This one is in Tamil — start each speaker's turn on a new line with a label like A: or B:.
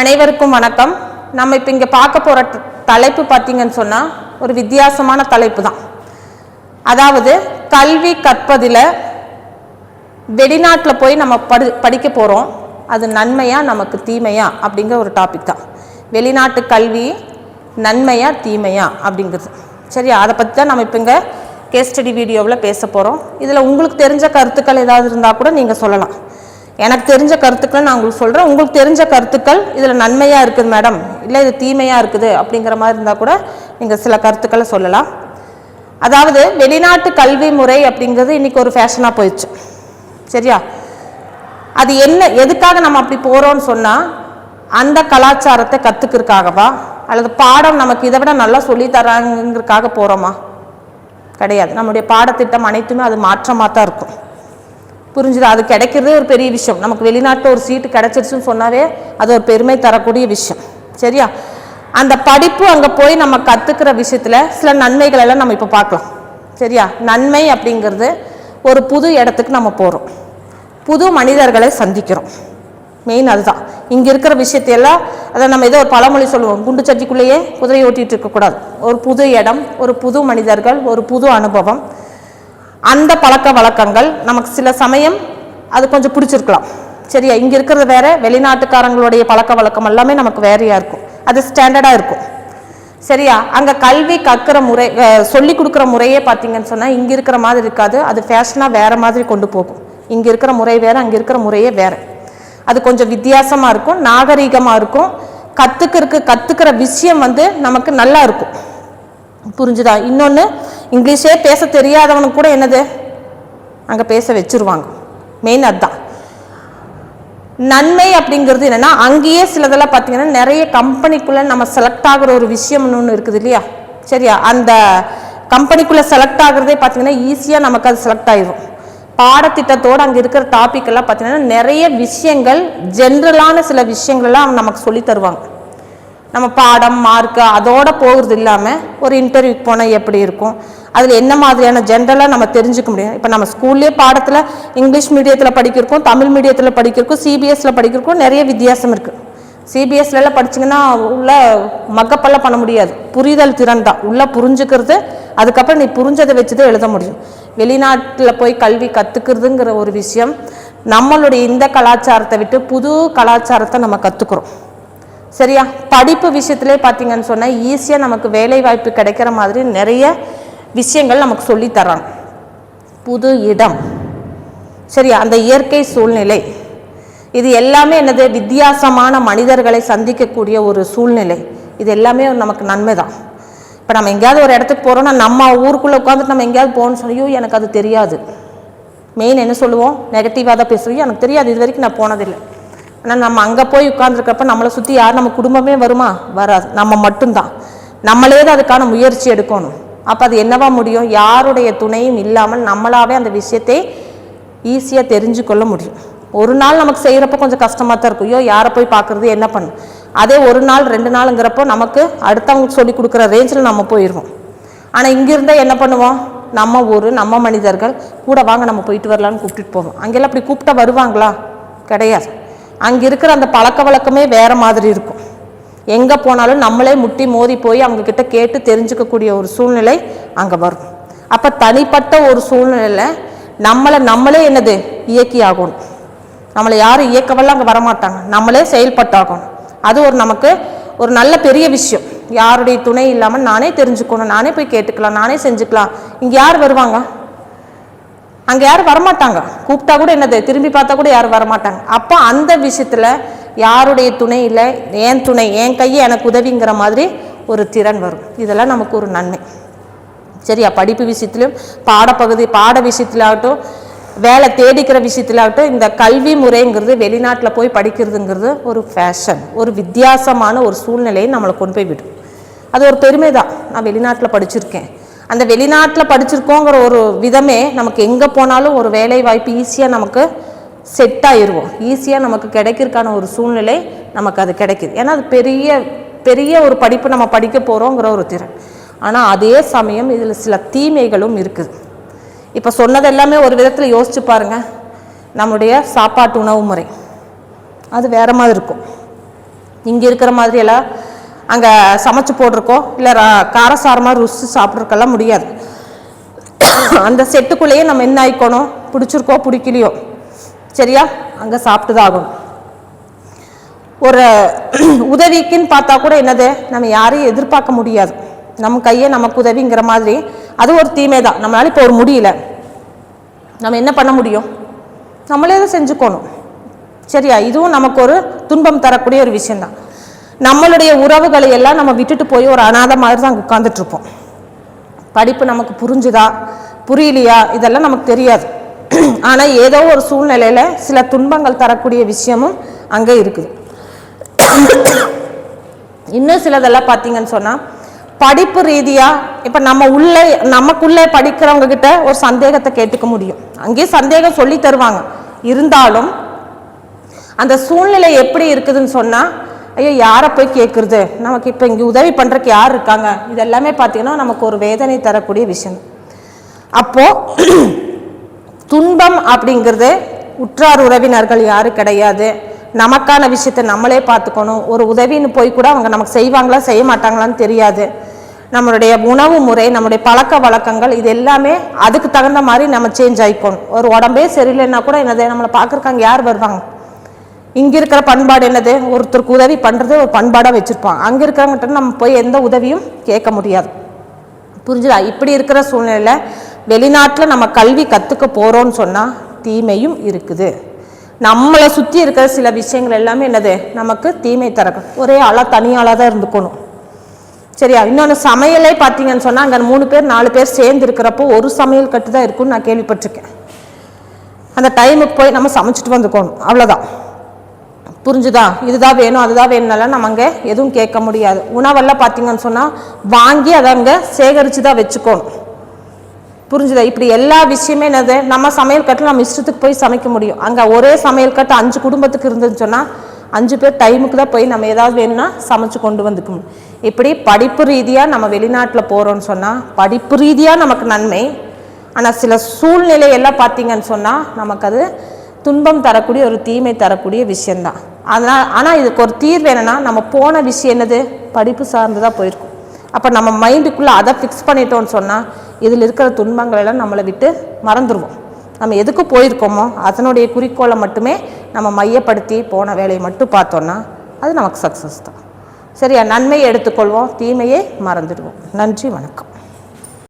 A: அனைவருக்கும் வணக்கம். நம்ம இப்போ இங்கே பார்க்க போகிற தலைப்பு பார்த்தீங்கன்னு சொன்னால் ஒரு வித்தியாசமான தலைப்பு தான் அதாவது கல்வி கற்பதில் வெளிநாட்டில் போய் நம்ம படி படிக்க போகிறோம் அது நன்மையா நமக்கு தீமையா அப்படிங்கிற ஒரு டாபிக் தான். வெளிநாட்டு கல்வி நன்மையா தீமையா அப்படிங்கிறது. சரியா? அதை பற்றி தான் நம்ம இப்போ இங்கே கேஸ் ஸ்டடி வீடியோவில் பேச போகிறோம் இதில் உங்களுக்கு தெரிஞ்ச கருத்துக்கள் ஏதாவது இருந்தால் கூட நீங்கள் சொல்லலாம். எனக்கு தெரிஞ்ச கருத்துக்களை நான் உங்களுக்கு சொல்கிறேன் உங்களுக்கு தெரிஞ்ச கருத்துக்கள் இதில் நன்மையாக இருக்குது மேடம் இல்லை இது தீமையாக இருக்குது அப்படிங்கிற மாதிரி இருந்தால் கூட நீங்கள் சில கருத்துக்களை சொல்லலாம். அதாவது வெளிநாட்டு கல்வி முறை அப்படிங்கிறது இன்னைக்கு ஒரு ஃபேஷனாக போயிடுச்சு. சரியா? அது என்ன எதுக்காக நம்ம அப்படி போகிறோம்னு சொன்னால் அந்த கலாச்சாரத்தை கற்றுக்கிறதுக்காகவா அல்லது பாடம் நமக்கு இதை விட நல்லா சொல்லித்தராங்கிறதுக்காக போகிறோமா கிடையாது. நம்முடைய பாடத்திட்டம் அனைத்துமே அது மாற்றமாக தான் இருக்கும். புரிஞ்சுது? அது கிடைக்கிறதே ஒரு பெரிய விஷயம். நமக்கு வெளிநாட்டில் ஒரு சீட்டு கிடைச்சிருச்சுன்னு சொன்னாவே அது ஒரு பெருமை தரக்கூடிய விஷயம். சரியா? அந்த படிப்பு அங்கே போய் நம்ம கற்றுக்கிற விஷயத்தில் சில நன்மைகள் எல்லாம் நம்ம இப்போ பார்க்கலாம். சரியா? நன்மை அப்படிங்கிறது ஒரு புது இடத்துக்கு நம்ம போகிறோம் புது மனிதர்களை சந்திக்கிறோம். மெயின் அதுதான். இங்கே இருக்கிற விஷயத்தையெல்லாம் அதை நம்ம ஏதோ ஒரு பழமொழி சொல்லுவோம். குண்டு சட்டிக்குள்ளேயே குதிரை ஓட்டிகிட்டு இருக்கக்கூடாது. ஒரு புது இடம் ஒரு புது மனிதர்கள் ஒரு புது அனுபவம். அந்த பழக்க வழக்கங்கள் நமக்கு சில சமயம் அது கொஞ்சம் பிடிச்சிருக்கலாம். சரியா? இங்கே இருக்கிறது வேற வெளிநாட்டுக்காரங்களுடைய பழக்க வழக்கம் எல்லாமே நமக்கு வேறையாக இருக்கும். அது ஸ்டாண்டர்டாக இருக்கும். சரியா? அங்கே கல்வி கற்கிற முறை சொல்லி கொடுக்குற முறையே பார்த்தீங்கன்னு சொன்னால் இங்கே இருக்கிற மாதிரி இருக்காது. அது ஃபேஷனாக வேறு மாதிரி கொண்டு போகும். இங்கே இருக்கிற முறை வேறு அங்கே இருக்கிற முறையே வேறு. அது கொஞ்சம் வித்தியாசமாக இருக்கும் நாகரீகமாக இருக்கும். கற்றுக்கிறதுக்கு கற்றுக்கிற விஷயம் வந்து நமக்கு நல்லா இருக்கும். புரிஞ்சுதா? இன்னொன்று இங்கிலீஷே பேச தெரியாதவனுக்கு கூட என்னது? அங்கே பேச வச்சிருவாங்க. மெயின் அதுதான். நன்மை அப்படிங்கிறது என்னென்னா அங்கேயே சிலதெல்லாம் பார்த்தீங்கன்னா நிறைய கம்பெனிக்குள்ளே நம்ம செலக்ட் ஆகிற ஒரு விஷயம்னு ஒன்று இருக்குது இல்லையா? சரியா? அந்த கம்பெனிக்குள்ளே செலக்ட் ஆகிறதே பார்த்தீங்கன்னா ஈஸியாக நமக்கு அது செலக்ட் ஆகிடும் பாடத்திட்டத்தோடு அங்கே இருக்கிற டாபிக் எல்லாம் பார்த்தீங்கன்னா நிறைய விஷயங்கள் ஜென்ரலான சில விஷயங்கள்லாம் நமக்கு சொல்லி தருவாங்க. நம்ம பாடம் மார்க்கு அதோடு போகிறது இல்லாமல் ஒரு இன்டர்வியூக்கு போனால் எப்படி இருக்கும்? அதில் என்ன மாதிரியான ஜென்ரலாக நம்ம தெரிஞ்சுக்க முடியும்? இப்போ நம்ம ஸ்கூல்லேயே பாடத்தில் இங்கிலீஷ் மீடியத்தில் படிக்கிறக்கும் தமிழ் மீடியத்தில் படிக்கிறக்கும் சிபிஎஸ்சில் படிக்கிறக்கும் நிறைய வித்தியாசம் இருக்குது சிபிஎஸ்சிலலாம் படிச்சிங்கன்னா உள்ள மக்கப்பெல்லாம் பண்ண முடியாது. புரிதல் திறன் தான். உள்ளே புரிஞ்சுக்கிறது அதுக்கப்புறம் நீ புரிஞ்சதை வச்சு தான் எழுத முடியும். வெளிநாட்டில் போய் கல்வி கற்றுக்கிறதுங்கிற ஒரு விஷயம் நம்மளுடைய இந்த கலாச்சாரத்தை விட்டு புது கலாச்சாரத்தை நம்ம கற்றுக்குறோம் சரியா? படிப்பு விஷயத்திலே பார்த்தீங்கன்னு சொன்னால் ஈஸியாக நமக்கு வேலை வாய்ப்பு கிடைக்கிற மாதிரி நிறைய விஷயங்கள் நமக்கு சொல்லித்தரான். புது இடம். சரியா? அந்த இயற்கை சூழ்நிலை. இது எல்லாமே என்னது? வித்தியாசமான மனிதர்களை சந்திக்கக்கூடிய ஒரு சூழ்நிலை. இது எல்லாமே நமக்கு நன்மை தான் இப்போ நம்ம எங்கேயாவது ஒரு இடத்துக்கு போகிறோம்னா நம்ம ஊருக்குள்ளே உட்காந்துட்டு நம்ம எங்கேயாவது போகணும்னு சொல்லியோ எனக்கு அது தெரியாது. மெயின் என்ன சொல்லுவோம்? நெகட்டிவாக தான் பேசுவோம் எனக்கு தெரியாது. இது வரைக்கும் நான் போனதில்லை. ஆனால் நம்ம அங்கே போய் உட்காந்துருக்கப்ப நம்மளை சுற்றி யார்? நம்ம குடும்பமே வருமா? வராது. நம்ம மட்டும்தான். நம்மளே தான் அதுக்கான முயற்சி எடுக்கணும். அப்போ அது என்னவா முடியும்? யாருடைய துணையும் இல்லாமல் நம்மளாவே அந்த விஷயத்தை ஈஸியாக தெரிஞ்சு கொள்ள முடியும். ஒரு நாள் நமக்கு செய்கிறப்ப கொஞ்சம் கஷ்டமாக தான் இருக்கும். ஐயோ யாரை போய் பார்க்குறது என்ன பண்ணும் அதே ஒரு நாள் ரெண்டு நாளுங்கிறப்போ நமக்கு அடுத்தவங்களுக்கு சொல்லி கொடுக்குற ரேஞ்சில் நம்ம போயிடுவோம் ஆனால் இங்கேருந்தால் என்ன பண்ணுவோம்? நம்ம ஊர் நம்ம மனிதர்கள் கூட வாங்க நம்ம போயிட்டு வரலான்னு கூப்பிட்டுட்டு போவோம். அங்கெல்லாம் அப்படி கூப்பிட்டா வருவாங்களா? கிடையாது. அங்கே இருக்கிற அந்த பழக்க வழக்கமே வேறு மாதிரி இருக்கும். எங்கே போனாலும் நம்மளே முட்டி மோதி போய் அவங்கக்கிட்ட கேட்டு தெரிஞ்சுக்கக்கூடிய ஒரு சூழ்நிலை அங்கே வரும். அப்போ தனிப்பட்ட ஒரு சூழ்நிலையில் நம்மளை நம்மளே என்னது? இயக்கி ஆகணும் நம்மளை யாரும் இயக்கவெல்லாம் அங்கே வரமாட்டாங்க. நம்மளே செயல்பட்டாகணும். அது ஒரு நமக்கு ஒரு நல்ல பெரிய விஷயம். யாருடைய துணை இல்லாமல் நானே தெரிஞ்சுக்கணும். நானே போய் கேட்டுக்கலாம். நானே செஞ்சுக்கலாம். இங்கே யார் வருவாங்க? அங்கே யாரும் வரமாட்டாங்க. கூப்பிட்டா கூட என்னது? திரும்பி பார்த்தா கூட யாரும் வரமாட்டாங்க. அப்போ அந்த விஷயத்தில் யாருடைய துணை இல்லை என் துணை என் கையை எனக்கு உதவிங்கிற மாதிரி ஒரு திறன் வரும். இதெல்லாம் நமக்கு ஒரு நன்மை. சரியா? படிப்பு விஷயத்துலையும் பாடப்பகுதி பாட விஷயத்திலாகட்டும் வேலை தேடிக்கிற விஷயத்திலாகட்டும் இந்த கல்வி முறைங்கிறது வெளிநாட்டில் போய் படிக்கிறதுங்கிறது ஒரு ஃபேஷன் ஒரு வித்தியாசமான ஒரு சூழ்நிலையை நம்மளை கொண்டு போய் விடும். அது ஒரு பெருமை தான் நான் வெளிநாட்டில் படிச்சிருக்கேன். அந்த வெளிநாட்டில் படிச்சிருக்கோங்கிற ஒரு விதமே நமக்கு எங்கே போனாலும் ஒரு வேலை வாய்ப்பு ஈஸியாக நமக்கு செட் ஆயிடுவோம் ஈஸியாக நமக்கு கிடைக்கிறதுக்கான ஒரு சூழ்நிலை நமக்கு அது கிடைக்குது. ஏன்னா அது பெரிய பெரிய ஒரு படிப்பு நம்ம படிக்க போகிறோங்கிற ஒரு திறன். ஆனால் அதே சமயம் இதில் சில தீமைகளும் இருக்குது. இப்போ சொன்னது எல்லாமே ஒரு விதத்தில் யோசிச்சு பாருங்க. நம்முடைய சாப்பாட்டு உணவு முறை. அது வேற மாதிரி இருக்கும். இங்கே இருக்கிற மாதிரியெல்லாம் அங்கே சமைச்சு போட்டிருக்கோம். இல்லை காரசாரமாக ருசி சாப்பிட்றக்கெல்லாம் முடியாது. அந்த செட்டுக்குள்ளேயே நம்ம என்ன ஆயிக்கணும்? பிடிச்சிருக்கோ பிடிக்கலையோ? சரியா? அங்கே சாப்பிட்டு தான் ஆகணும் ஒரு உதவிக்குன்னு பார்த்தா கூட என்னது? நம்ம யாரையும் எதிர்பார்க்க முடியாது. நம்ம கையே நமக்கு உதவிங்கிற மாதிரி. அது ஒரு தீமை தான். நம்மளால இப்போ ஒரு முடியல. நம்ம என்ன பண்ண முடியும்? நம்மளே தான் செஞ்சுக்கணும். சரியா? இதுவும் நமக்கு ஒரு துன்பம் தரக்கூடிய ஒரு விஷயந்தான் நம்மளுடைய உறவுகளை எல்லாம் நம்ம விட்டுட்டு போய் ஒரு அனாதை மாதிரி தான் அங்கே உட்காந்துட்டு இருப்போம். படிப்பு நமக்கு புரிஞ்சுதா? புரியலையா? இதெல்லாம் நமக்கு தெரியாது. ஆனால் ஏதோ ஒரு சூழ்நிலையில் சில துன்பங்கள் தரக்கூடிய விஷயமும் அங்கே இருக்குது. இன்னும் சிலதெல்லாம் பார்த்தீங்கன்னு சொன்னால் படிப்பு ரீதியாக இப்போ நம்ம உள்ளே நமக்குள்ளே படிக்கிறவங்க கிட்ட ஒரு சந்தேகத்தை கேட்டுக்க முடியும். அங்கேயே சந்தேகம் சொல்லி தருவாங்க. இருந்தாலும் அந்த சூழ்நிலை எப்படி இருக்குதுன்னு சொன்னால் ஐயோ யாரை போய் கேட்குறது நமக்கு இப்போ இங்கே உதவி பண்ணுறக்கு யார் இருக்காங்க? இதெல்லாமே பார்த்தீங்கன்னா நமக்கு ஒரு வேதனை தரக்கூடிய விஷயம். அப்போது துன்பம் அப்படிங்கிறது உற்றார் உறவினர்கள் யாரும் கிடையாது. நமக்கான விஷயத்தை நம்மளே பார்த்துக்கணும். ஒரு உதவின்னு போய் கூட அவங்க நமக்கு செய்வாங்களா செய்ய மாட்டாங்களான்னு தெரியாது. நம்மளுடைய உணவு முறை நம்மளுடைய பழக்க வழக்கங்கள் இது எல்லாமே அதுக்கு தகுந்த மாதிரி நம்ம சேஞ்ச் ஆகிக்கணும் ஒரு உடம்பே சரியில்லைன்னா கூட என்னது நம்மளை பார்க்குறக்காங்க யார் வருவாங்க? இங்கே இருக்கிற பண்பாடு என்னது? ஒருத்தருக்கு உதவி பண்ணுறது ஒரு பண்பாடாக வச்சுருப்பான் அங்கே இருக்கிறவங்ககிட்ட நம்ம போய் எந்த உதவியும் கேட்க முடியாது. புரிஞ்சுதா? இப்படி இருக்கிற சூழ்நிலையில் வெளிநாட்டில் நம்ம கல்வி கற்றுக்க போகிறோன்னு சொன்னால் தீமையும் இருக்குது. நம்மளை சுற்றி இருக்கிற சில விஷயங்கள் எல்லாமே என்னது? நமக்கு தீமை தரக்கும் ஒரே ஆளாக தனியாளாக தான் இருந்துக்கணும். சரியா? இன்னொன்று சமையலே பார்த்தீங்கன்னு சொன்னால் அங்கே மூணு பேர் நாலு பேர் சேர்ந்து இருக்கிறப்போ ஒரு சமையல் கட்டு தான் இருக்கும்னு நான் கேள்விப்பட்டிருக்கேன். அந்த டைமுக்கு போய் நம்ம சமைச்சிட்டு வந்துக்கணும். அவ்வளோதான் புரிஞ்சுதா? இதுதான் வேணும் அதுதான் வேணும்னாலாம் நம்ம அங்கே எதுவும் கேட்க முடியாது. உணவெல்லாம் பார்த்தீங்கன்னு சொன்னால் வாங்கி அதை அங்கே சேகரித்து தான் வச்சுக்கணும். புரிஞ்சுதா? இப்படி எல்லா விஷயமே என்னது? நம்ம சமையல் கட்டில் நம்ம இஷ்டத்துக்கு போய் சமைக்க முடியும். அங்கே ஒரே சமையல் கட்டு அஞ்சு குடும்பத்துக்கு இருந்துன்னு சொன்னால் அஞ்சு பேர் டைமுக்கு தான் போய் நம்ம ஏதாவது வேணும்னா சமைச்சு கொண்டு வந்துக்கணும் இப்படி படிப்பு ரீதியாக நம்ம வெளிநாட்டில் போகிறோம்னு சொன்னால் படிப்பு ரீதியாக நமக்கு நன்மை. ஆனால் சில சூழ்நிலை எல்லாம் பார்த்தீங்கன்னு சொன்னால் நமக்கு அது துன்பம் தரக்கூடிய ஒரு தீமை தரக்கூடிய விஷயந்தான் அதனால் ஆனால் இதுக்கு ஒரு தீர்வு என்னென்னா நம்ம போன விஷயம் என்னது? படிப்பு சார்ந்து தான் போயிருக்கும். அப்போ நம்ம மைண்டுக்குள்ளே அதை ஃபிக்ஸ் பண்ணிட்டோம்னு சொன்னால் இதில் இருக்கிற துன்பங்களெல்லாம் நம்மளை விட்டு மறந்துடுவோம் நம்ம எதுக்கு போயிருக்கோமோ அதனுடைய குறிக்கோளை மட்டுமே நம்ம மையப்படுத்தி போன வேலையை மட்டும் பார்த்தோன்னா அது நமக்கு சக்ஸஸ் தான். சரியா? நன்மையை எடுத்துக்கொள்வோம் தீமையை மறந்துடுவோம். நன்றி வணக்கம்.